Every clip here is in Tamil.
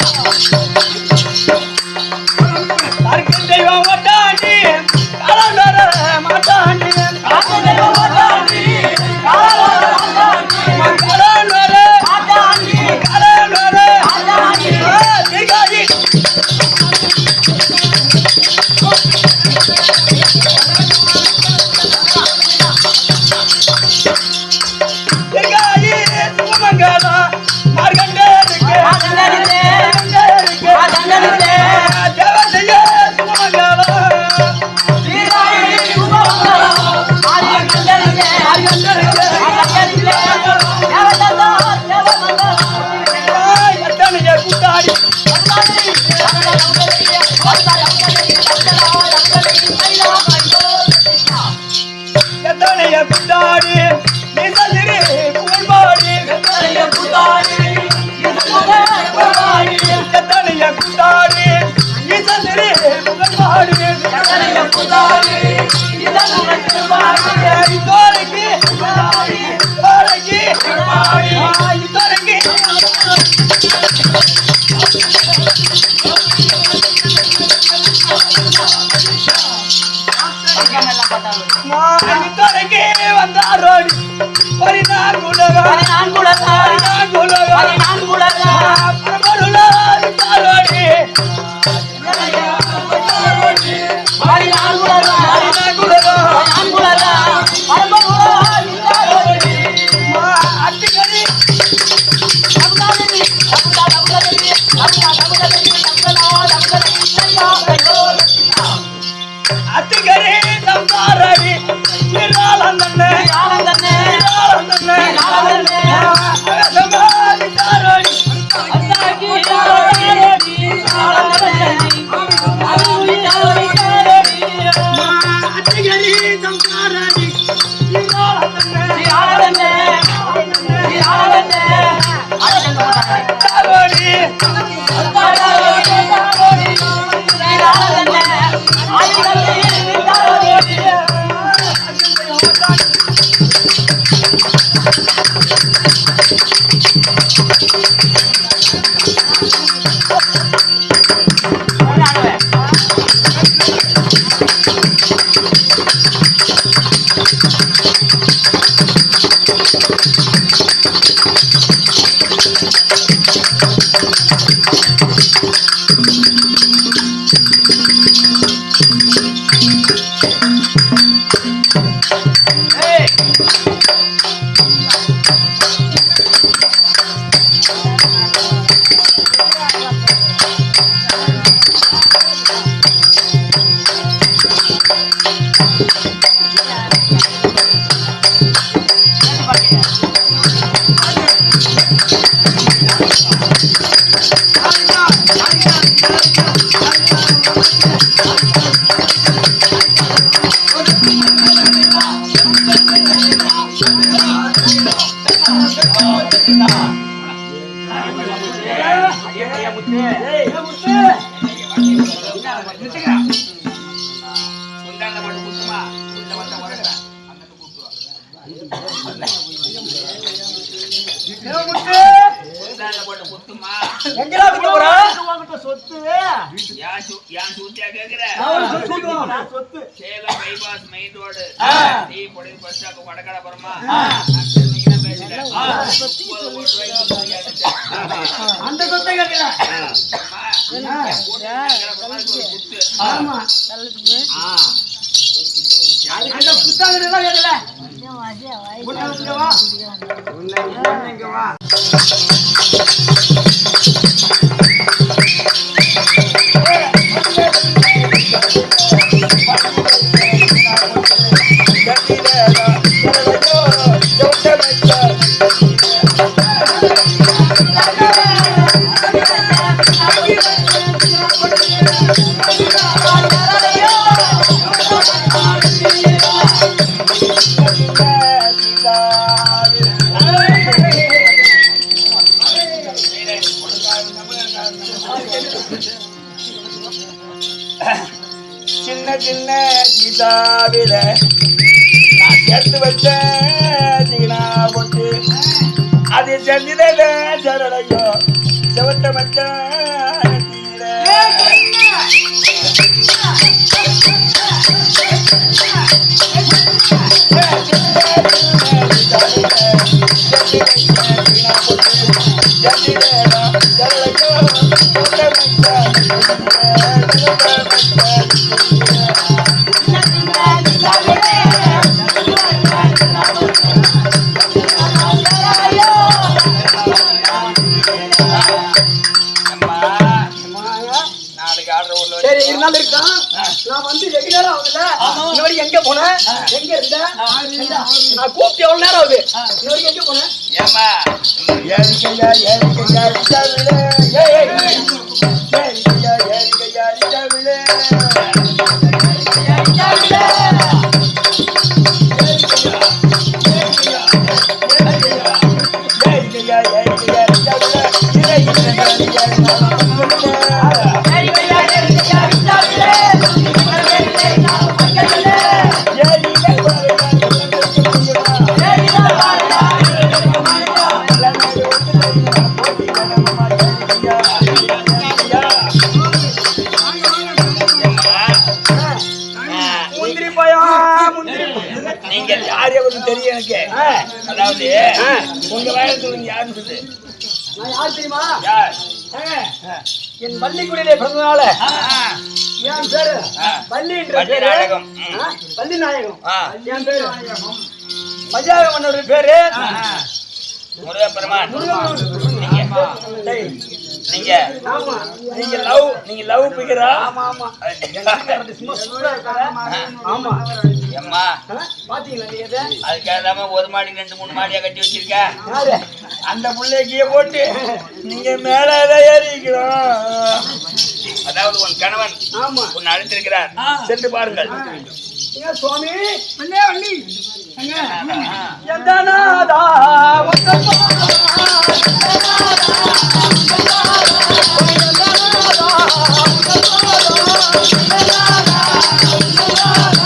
கற்கும் எத்தனைய கூட்டாடி நீ தந்திரி நான் இத்தோரைக்கு வந்தாரோடி ஒரு நான் குலகா நான் குலகா பரமருளா இத்தாரோடி நான் எங்கடா Salem bypass main road. Tea பொடி bus stop வடகடபுரமா? அந்த சொத்தை கேட்கிறேன் ஆமா அந்த புத்தகம் எல்லாம் கேட்கல இங்க வா ஆ சின்ன சின்ன சீதாவில நான் சேர்த்து வச்ச சீனா போட்டு. அது செஞ்சிட செவத்த மச்சான் நாளைக்கு இருக்கான் நான் வந்து வெகு நேரம் இந்த வரைக்கும் எங்க போனேன் எங்க இருந்த? நான் கூப்பிட்டு எவ்வளவு நேரம் ஆகுது? வரைக்கும் எங்க போனேன் ஏம்மா? ஏறிக்கையா ஏறிக்கையா ஏறிக்கையா ஏறிக்கையா ஏறிக்கையா நீங்க யார் எவரும் தெரியும் எனக்கு. அதாவது உங்க வயசுல நீங்க யாருன்னு சொல்லு. நான் யார் தெரியுமா? யார்? என் பள்ளிக்குடியிலே பிறந்தனால என் பேரு பள்ளின்ற பள்ளி நாயகம். பள்ளி நாயகம். என் பேரு. பஞ்சாப மன்னருடைய பேரு. முருகப்பெருமான். நீங்க நீங்க ஆமா. நீங்க லவ் நீங்க லவ் பிகரா? ஆமா ஆமா. ஆமா. பாத்தீங்களா நீங்க இதை? அதுக்காக ஒரு மாடி ரெண்டு மூணு மாடியா கட்டி வச்சிருக்க. அந்த புள்ளைக்கிய போட்டு நீங்க மேல ஏறிக்கிறோம். அதாவது உன் கணவன் ஆமா. உன்னை அழைத்திருக்கிறார். சென்று பாருங்கள். சுவாமி? அண்ணே எந்தனாதா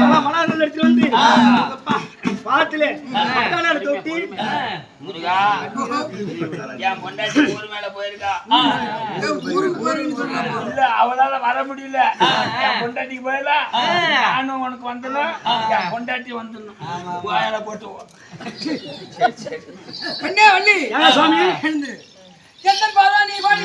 வந்து. தொட்டி முருகா. என் பொண்டாட்டி ஊர் மேல போயிருக்கா. இல்ல அவளால வர முடியல. என் பொண்டாட்டிக்கு போயிடலாம் நானும் உனக்கு வந்துடும் என் பொண்டாட்டி வந்துடணும். வாயில போட்டு அண்ணே வள்ளி. சுவாமி பாதா நீ வாடி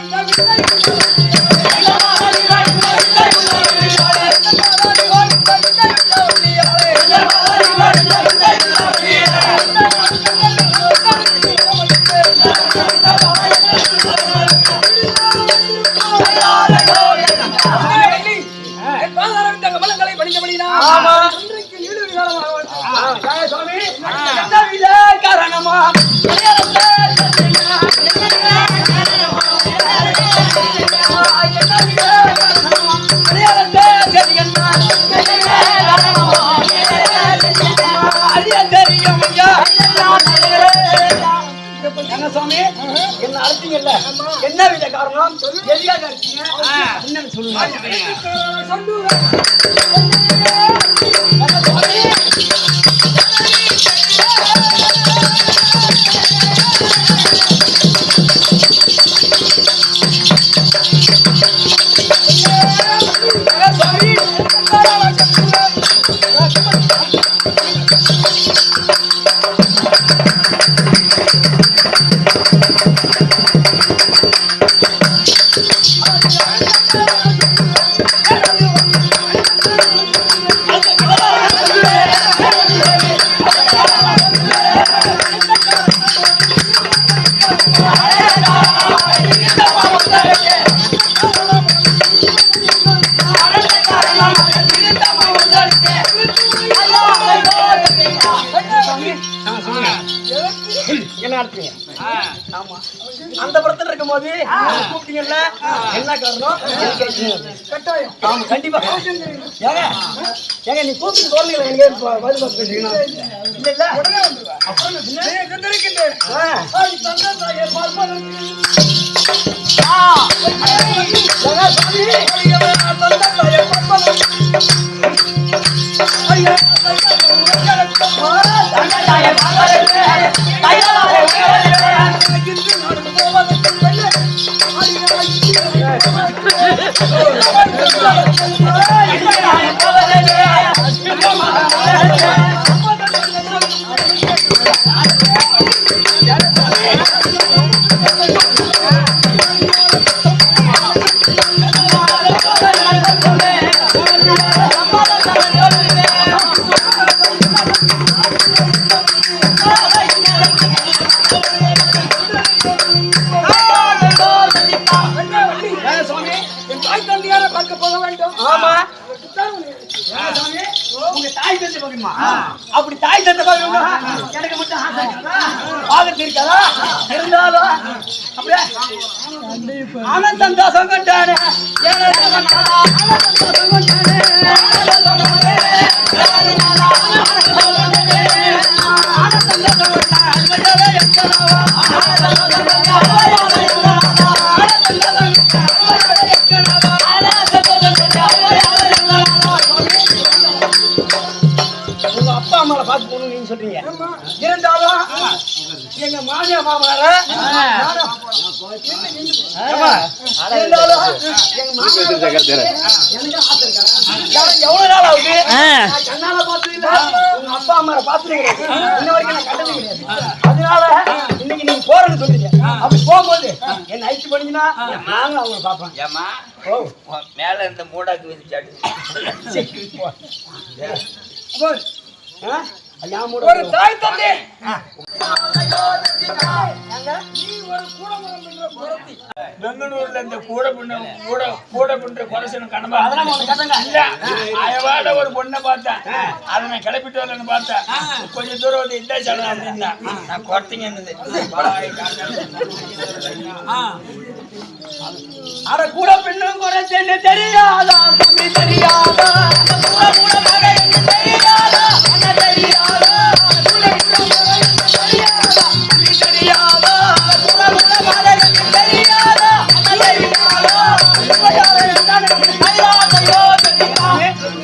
ஆமா என்ன சுவாமி? என்ன அழைச்சீங்கல்ல? என்ன வித காரணம்? எதுக்காக அழைச்சீங்க? என்னன்னு சொல்லுங்க. சொல்லுங்க. என்ன ஆமா அந்த படத்துல இருக்கும்போது கூப்பிட்டீங்கல்ல என்ன காரணம்? கட்டாயம். ஆமா. கண்டிப்பா. ஏங்க ஏங்க நீ கூப்பிட்டு தோல்வியில எங்க பதில் பார்த்து பேசுறீங்கன்னா இல்ல இல்ல அப்புறம் என்ன? ஆ. ஏங்க, சாமி. ஏங்க, சாமி. என் தாய் தந்தையாரை பார்க்க போக வேண்டும் ஆமா. உங்க தாய் தந்தை பார்க்கணுமா? அப்படி தாய் தந்தை பார்க்கணுமா? எனக்கு மட்டும்? பார்க்கறது இருக்காதா? இருந்தாலும் அப்படியே தாசம் கொண்டானே ஏழை கொண்டானே ஆனந்தம் நீங்க சொல்றீங்க இருந்தாலும் எங்க மாமியா மாமனார நானும் ஏம்மா, இருந்தாலும் எங்க மாமியாரை பார்த்து எனக்கு ஆசை இருக்கா? எனக்கு எவ்வளவு நாள் ஆகுது நான் கண்ணால பார்த்தது இல்ல. உங்க அப்பா அம்மாவை பார்த்தது கிடையாது. இன்ன வரைக்கும் நான் கண்டது கிடையாது. அதனால இன்னைக்கு நீங்க போறேன்னு சொல்றீங்க அப்படி போகும்போது என்ன ஐச்சு பண்ணீங்கன்னா நாங்களும் அவங்களை பார்ப்போம் ஏம்மா ஓ மேல இருந்த மூடாக்கு விதிச்சாடு சரி, போ. ஒரு தாய் தந்தை. பெங்களூர்ல இந்த கூட பின்ன கூட கூட கொலசனம் கணமா இல்ல அயவாட ஒரு பொண்ணை பார்த்தேன். அதை நான் கிளப்பிட்டு வரலன்னு பார்த்தேன். கொஞ்சம் தூரம் வந்து இந்த சொல்லலாம் அப்படின்னா. நான் குறத்திங்க என்னது. அட கூட பெண்ணும் குறைச்சேன்னு தெரியாதா? கூட மகன் தெரியாதா? தெரியாதா இப்பயாரை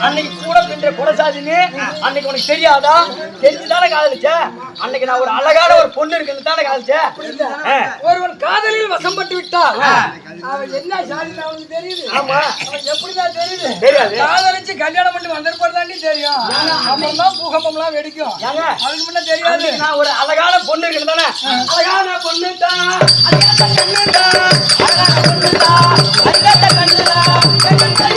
அன்னைக்கு கூட பின்ற குடசாதின்னு அன்னைக்கு உனக்கு தெரியாதா? தெரிஞ்சுதானே காதலிச்ச? அன்னைக்கு நான் ஒரு அழகான ஒரு பொண்ணு இருக்குன்னு தானே காதலிச்சேன் ஆ. ஒருவன் காதலில் வசப்பட்டு விட்டால் அவன் என்ன சாதி அவனுக்கு தெரியுது. ஆமா. அவன் எப்படிதான் தெரியுது? தெரியாது. காதலிச்சு கல்யாணம் பண்ணி வந்திருப்பதாண்டி தெரியும். அப்புறம் தான் பூகம்பம்லாம் வெடிக்கும். அதுக்கு முன்ன தெரியாது. நான் ஒரு அழகான பொண்ணு இருக்கு தானே? அழகான பொண்ணு தான். அழகான கண்ணு தான். அழகான பொண்ணு தான். அழகான கண்ணு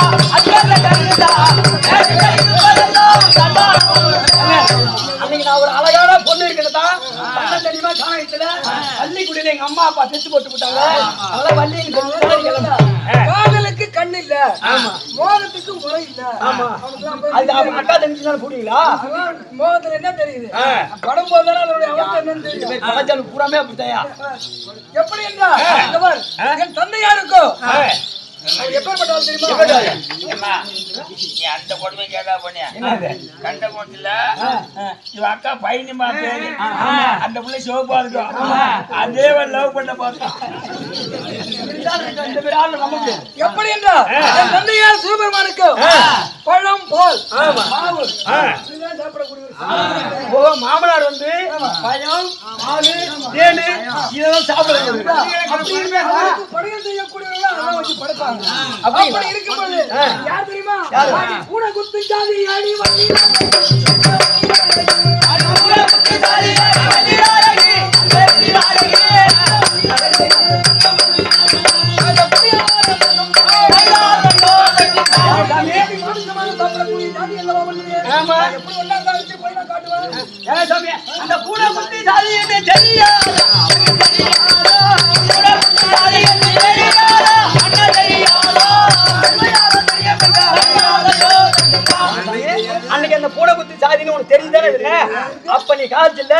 தெரியுமா காணத்துல பள்ளிக்குடியில எங்க அம்மா அப்பா செத்து போட்டு விட்டாங்க அதெல்லாம் காதலுக்கு கண் இல்ல. மோகத்துக்கு முறை இல்ல. அது அவங்க அக்கா தெரிஞ்சுனால புரியுங்களா அதான் முகத்துல என்ன தெரியுது. படம் போதுதானே அதனுடைய அவஸ்தை என்னன்னு தெரியும். பழச்சாலு பூராமே அப்படித்தாயா எப்படி என்றால் என் தந்தையாருக்கோ? எப்பேற்பட்டவர் தெரியுமா? நீ அந்த கொடுமை கேட்டா பண்ணியா கண்ட போட்டுல இவ அக்கா பையனிமா பேரு. அந்த பிள்ளை சிவப்பா இருக்கும். அதே லவ் பண்ண பார்த்தோம் எப்படி என்றால் சிவபெருமானுக்கு பழம் பால் மாவு ஓ மாமனார் வந்து பழம் பாலு தேனு இதெல்லாம் சாப்பிடுறது அப்படி இருந்தா படையல் செய்யக்கூடியவர்கள் அதெல்லாம் வச்சு படைப்பாங்க அப்படி இருக்கும்போது யார் தெரியுமா ஆடி பூனை குத்து ஜாதி ஆடி வண்டி ஆமா. எப்படி ஒண்ணா தான் வச்சு போய் நான் காட்டுவேன் ஏன் சாமி அந்த பூனை குத்தி சாதி என்று தெரியாதா தெரியாதா பூனை குத்தி சாதி என்று தெரியாதா அண்ணா தெரியாதா தெரியாதா தெரியப்பட்டா அன்னைக்கு அந்த பூனை குத்தி சாதின்னு உனக்கு தெரியுதானே இதுல அப்ப நீ காசு இல்ல.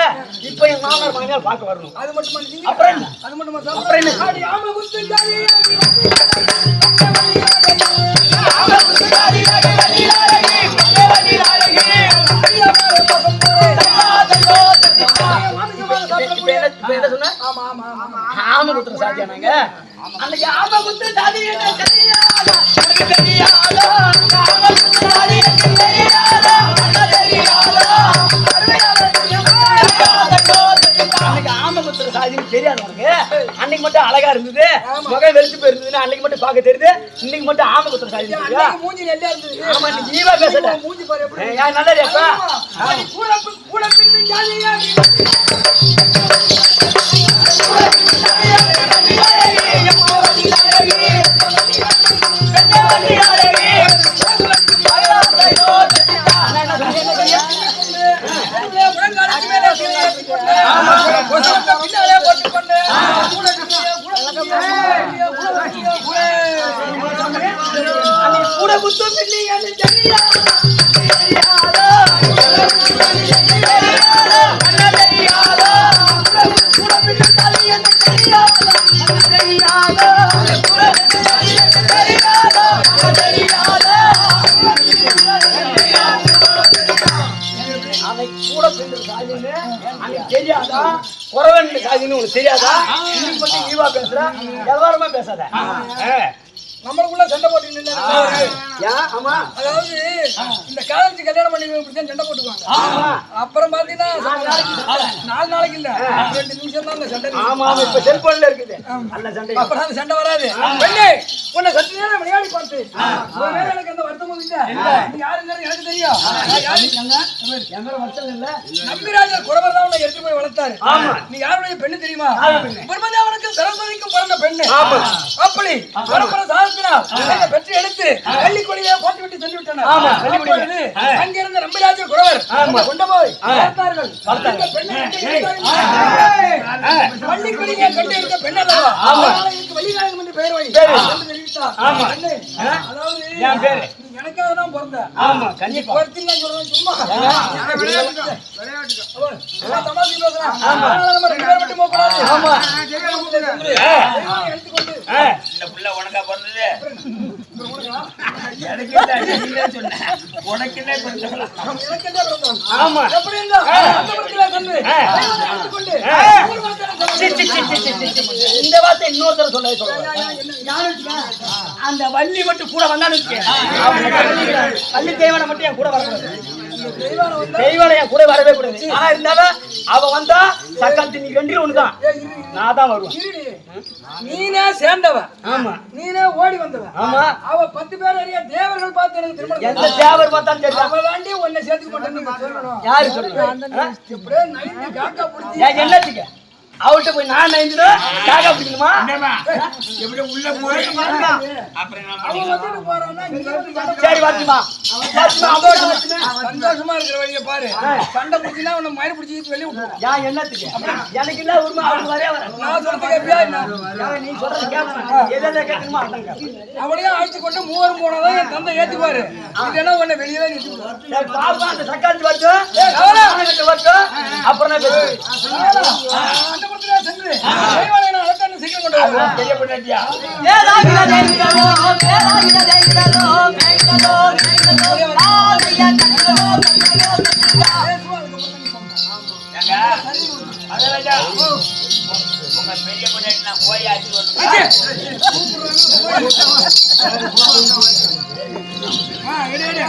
இப்ப என் மாமனார் மகனார் பார்க்க வரணும். அது மட்டுமா நீங்க. அப்புறம் என்ன? அது மட்டுமா அப்புறம் என்ன? அன்னைக்கு ஆம குத்து சாதி தெரியாதா? தெரியாதா? சாதின்னு தெரியாது உனக்கு. அன்னைக்கு மட்டும் அழகா இருந்தது. முகம் வெளுத்து போயிருந்ததுன்னு அன்னைக்கு மட்டும் பார்க்க தெரியுது. இன்னைக்கு மட்டும் ஆம குத்துற சாதி நெல்லா ஆமா ஜீவா பேசல மூஞ்சி ஏன் நல்லதேப்பா ஆடி கூட கூட பின்னு ஆடி அதுல முழங்காலுக்கு மேல கீழே ஏத்தி கொண்டு, கொசுவத்தை பின்னாலே போட்டு கொண்டு, கூட கட்டிய, கூட கட்டிய, கூட கட்டிய, கூட அன்னைக்கு கூட குத்து பிள்ளைங்க தெரியாதா தெரியாதா அண்ணா தெரியாதா கூட பிள்ளை சாதி என்ன தெரியாதா அண்ணா தெரியாதா கூட பிள்ளை சாதி என்ன தெரியாதா அண்ணா தெரியாதா அன்னைக்கு கூட பிள்ளை சாதின்னு அன்னைக்கு தெரியாதா? குறவன் சாதின்னு உனக்கு தெரியாதா? இன்னைக்கு மட்டும் ஈவா பேசுற. எவ்வளவுமா பேசாத. நம்மளுக்குள்ள சண்டை போட்டு நின்னு அதாவது இந்த காலத்துக்கு கல்யாணம் பண்ணி இப்படிதான் சண்டை போட்டுக்குவாங்க. ஆமா. அப்புறம் பாத்தீங்கன்னா நாலு நாளைக்கு இல்ல. ரெண்டு நிமிஷம் தான் அந்த சண்டை ஆமா இப்ப செல்போன்ல இருக்குது. நல்ல சண்டை. அப்புறம் அந்த சண்டை வராது. பெண்ணே உன்னை சற்று நேரம் விளையாடி பார்த்து. எனக்கு எந்த வருத்தமும் இல்ல நீ யாருங்கிறது எனக்கு தெரியும்? என் மேல வருத்தம் இல்ல? நம்பிராஜர் குறவர் தான் உன்னை எடுத்து போய் வளர்த்தாரு. ஆமா. நீ யாருடைய பெண்ணு தெரியுமா? பிரம்மதேவனுக்கும் சரஸ்வதிக்கும் பிறந்த பெண்ணு. அப்படி பரம்பரை பெற்று எடுத்து பள்ளிக்கொடியே போட்டு விட்டு சென்று விட்டனர் அங்கிருந்த நம்பிராஜர் குறவர் கொண்டு போய் வளர்த்தார்கள் இந்த பெண்ணை கண்டு பள்ளிக்கொடியே கண்டு எடுத்த பெண் அல்லவா அதனால இதுக்கு வள்ளிநாயகம் என்று பெயர் வை என்று தெரிவித்தார் ஆமா. பெண்ணே, அதாவது எனக்காக தான் பிறந்த ஆமா கண்டிப்பா சொல்றேன் சும்மா. அவன் எல்லாம் தமாஷுக்கு பேசுறான். அதனால நம்ம ரெண்டு பேரும் மட்டும் போகக்கூடாது. ஆமா. எடுத்துக்கொண்டு இந்த புள்ள உனக்கா பிறந்தது எனக்கு உனக்கு என்ன பிறந்தான். ஆமா எப்படி இருந்தா. இந்த வார்த்தை இன்னொருத்தர் சொல்ல சொல்றேன் அந்த வள்ளி மட்டும் கூட வந்தான்னு வள்ளி தெய்வனை மட்டும் என் கூட வரக்கூடாது தெய்வானை என் கூட வரவே கூடாது. ஆனா இருந்தாலும் அவ வந்தா சக்கால் திண்ணி கண்டியில் ஒண்ணுதான். நான் தான் வருவேன். நீனே சேர்ந்தவன் ஆமா. நீனே ஓடி வந்தவன் ஆமா. அவ பத்து பேர் அறிய தேவர்கள் பார்த்து எனக்கு திருமணம் எந்த தேவர் பார்த்தாலும் தெரியும். அவ தாண்டி உன்னை சேர்த்துக்க மாட்டேன்னு சொல்லணும். யாரு சொல்லுங்க இப்படியே அவர்கிட்ட போய் நான் நைந்துடும் காக்கா பிடிக்கணுமா? எப்படி உள்ள போய் சரி வாத்திமா சந்தோஷமா இருக்கிற வழியை பாரு. சண்டை பிடிச்சினா உன்னை மயிர் பிடிச்சி வெளியே விட்டுருவான் யா என்னத்துக்கு? எனக்கு இல்ல உரிமை அவனுக்கு வரே வர நான் சொல்றது கேப்பியா என்ன? நீ சொல்றது கேட்கணுமோ கேட்பேன் அவனையும் அழைச்சு கொண்டு மூவரும் போனதான் என் தந்தை ஏத்துப்பாரு. இதெல்லாம் உன்னை வெளியே நிறுத்தி விடுவார். சரி, பாப்பா அந்த. அவனுக்கு வரட்டும் அப்புறம் படத்துல சென்று அழைத்தான்னு சீக்கிரம் கொண்டு பெரிய மகாராஜா உங்க பெரிய பொண்டாட்டி நான் போய் ஆச்சு ஆ, எடு, எடு.